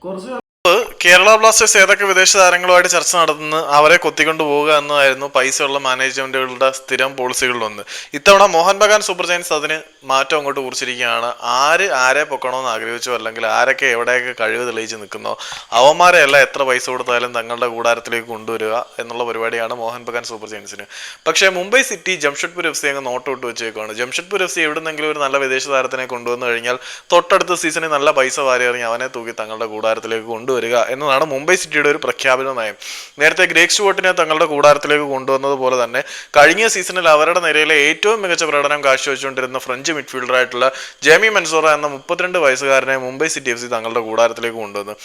കുറച്ച് കേരള ബ്ലാസ്റ്റേഴ്സ് ഏതൊക്കെ വിദേശ താരങ്ങളുമായിട്ട് ചർച്ച നടത്തുന്നു അവരെ കൊത്തിക്കൊണ്ട് പോവുക എന്നതായിരുന്നു പൈസയുള്ള മാനേജ്മെന്റുകളുടെ സ്ഥിരം പോളിസികളിലൊന്ന് ഇത്തവണ മോഹൻ ബഗാൻ സൂപ്പർ ജയൻസ് അതിന് മാറ്റം അങ്ങോട്ട് കുറിച്ചിരിക്കുകയാണ്. ആര് ആരെ പൊക്കണമെന്ന് ആഗ്രഹിച്ചോ അല്ലെങ്കിൽ ആരൊക്കെ എവിടെയൊക്കെ കഴിവ് തെളിയിച്ച് നിൽക്കുന്നോ അവന്മാരെയല്ല എത്ര പൈസ കൊടുത്താലും തങ്ങളുടെ കൂടാരത്തിലേക്ക് കൊണ്ടുവരിക എന്നുള്ള പരിപാടിയാണ് മോഹൻ ബഗാൻ സൂപ്പർ ജയൻസിന്. പക്ഷേ Mumbai city Jamshedpur F C അങ്ങ് നോട്ട് വെച്ചേക്കുവാണ്. ജംഷഡ്പൂർ എഫ് സി എവിടുന്നെങ്കിലും ഒരു നല്ല വിദേശ താരത്തിനെ കൊണ്ടുവന്നു കഴിഞ്ഞാൽ തൊട്ടടുത്ത സീസണിൽ നല്ല പൈസ വാരി അവനെ തൂക്കി തങ്ങളുടെ കൂടാരത്തിലേക്ക് കൊണ്ടുവരിക എന്നതാണ് മുംബൈ സിറ്റിയുടെ ഒരു പ്രഖ്യാപന നയം. നേരത്തെ ഗ്രേക്ക് സ്റ്റുവോട്ടിനെ തങ്ങളുടെ കൂടാരത്തിലേക്ക് കൊണ്ടുവന്നതുപോലെ തന്നെ കഴിഞ്ഞ സീസണിൽ അവരുടെ നിരയിലെ ഏറ്റവും മികച്ച പ്രകടനം കാഴ്ചവെച്ചുകൊണ്ടിരുന്ന ഫ്രഞ്ച് മിഡ്ഫീൽഡറായിട്ടുള്ള ജേമി മെൻസോറ എന്ന മുപ്പത്തിരണ്ട് വയസ്സുകാരനെ മുംബൈ സിറ്റി എഫ് സി തങ്ങളുടെ കൂടാരത്തിലേക്ക് കൊണ്ടുവന്നു.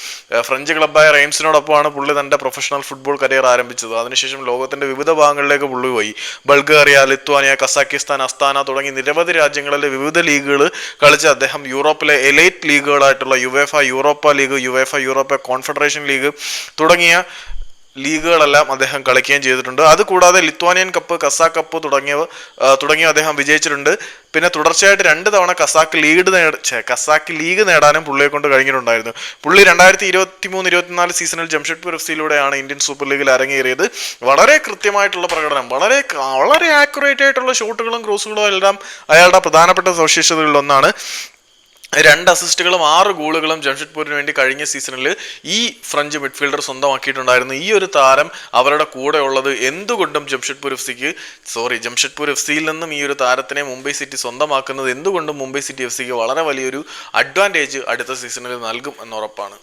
ഫ്രഞ്ച് ക്ലബ്ബായ റെയിംസിനോടൊപ്പമാണ് പുള്ളി തന്റെ പ്രൊഫഷണൽ ഫുട്ബോൾ കരിയർ ആരംഭിച്ചത്. അതിനുശേഷം ലോകത്തിന്റെ വിവിധ ഭാഗങ്ങളിലേക്ക് പുള്ളി പോയി. ബൾഗേറിയ ലിത്വാനിയ കസാക്കിസ്ഥാൻ അസ്താന തുടങ്ങി നിരവധി രാജ്യങ്ങളിലെ വിവിധ ലീഗുകൾ കളിച്ച് അദ്ദേഹം യൂറോപ്പിലെ elite ലീഗുകളായിട്ടുള്ള UEFA Europa league UEFA Europa confederation league തുടങ്ങിയ ലീഗുകളെല്ലാം അദ്ദേഹം കളിക്കുകയും ചെയ്തിട്ടുണ്ട്. അതുകൂടാതെ ലിത്വാനിയൻ കപ്പ് കസാക്ക് കപ്പ് തുടങ്ങിയവ തുടങ്ങിയ അദ്ദേഹം വിജയിച്ചിട്ടുണ്ട്. പിന്നെ തുടർച്ചയായിട്ട് രണ്ട് തവണ കസാക്ക് ലീഗ് നേട കസാക്ക് ലീഗ് നേടാനും പുള്ളിയെ കൊണ്ട് കഴിഞ്ഞിട്ടുണ്ടായിരുന്നു. പുള്ളി രണ്ടായിരത്തി ഇരുപത്തി മൂന്ന് ഇരുപത്തിനാല് സീസണിൽ ജംഷഡ്പൂർ എഫ് സിയിലൂടെയാണ് ഇന്ത്യൻ സൂപ്പർ ലീഗിൽ അരങ്ങേറിയത്. വളരെ കൃത്യമായിട്ടുള്ള പ്രകടനം വളരെ വളരെ ആക്യുറേറ്റ് ആയിട്ടുള്ള ഷോട്ടുകളും ക്രോസുകളും എല്ലാം അയാളുടെ പ്രധാനപ്പെട്ട സവിശേഷതകളിൽ ഒന്നാണ്. രണ്ട് അസിസ്റ്റുകളും ആറ് ഗോളുകളും ജംഷഡ്പൂരിന് വേണ്ടി കഴിഞ്ഞ സീസണിൽ ഈ ഫ്രഞ്ച് മിഡ്ഫീൽഡർ സ്വന്തമാക്കിയിട്ടുണ്ടായിരുന്നു. ഈ ഒരു താരം അവരുടെ കൂടെ ഉള്ളത് എന്തുകൊണ്ടും ജംഷഡ്പൂർ എഫ് സിക്ക് സോറി ജംഷഡ്പൂർ എഫ് സിയിൽ നിന്നും ഈ ഒരു താരത്തിനെ മുംബൈ സിറ്റി സ്വന്തമാക്കുന്നത് എന്തുകൊണ്ടും മുംബൈ സിറ്റി എഫ് സിക്ക് വളരെ വലിയൊരു അഡ്വാന്റേജ് അടുത്ത സീസണിൽ നൽകും എന്നുറപ്പാണ്